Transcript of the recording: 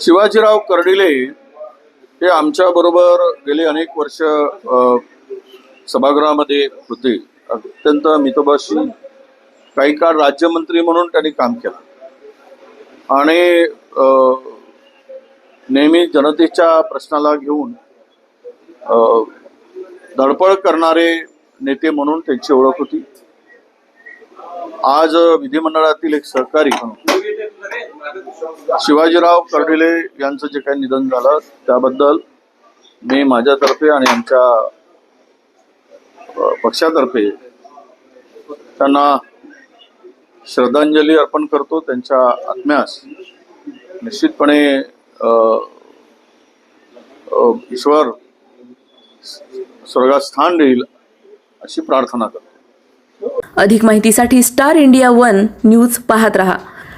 शिवाजीराव कर्डिले हे आमच्या बरोबर गेली अनेक वर्ष सभागृहामध्ये होते. अत्यंत मितभाषी काही काळ राज्यमंत्री म्हणून त्यांनी काम केलं. आणि नेहमी जनतेच्या प्रश्नाला घेऊन धडपड करणारे नेते म्हणून त्यांची ओळख होती. आज विधिमंडळातील एक सहकारी म्हणून शिवाजीराव कर्डिले यांचं जे काही निधन झालं त्याबद्दल मी माझ्यातर्फे आणि आमच्या पक्षातर्फे त्यांना श्रद्धांजली अर्पण करतो त्यांच्या आत्म्यास निश्चितपणे ईश्वर स्वर्गात स्थान देईल अशी प्रार्थना करतो. अधिक माहितीसाठी स्टार इंडिया वन न्यूज पाहत रहा.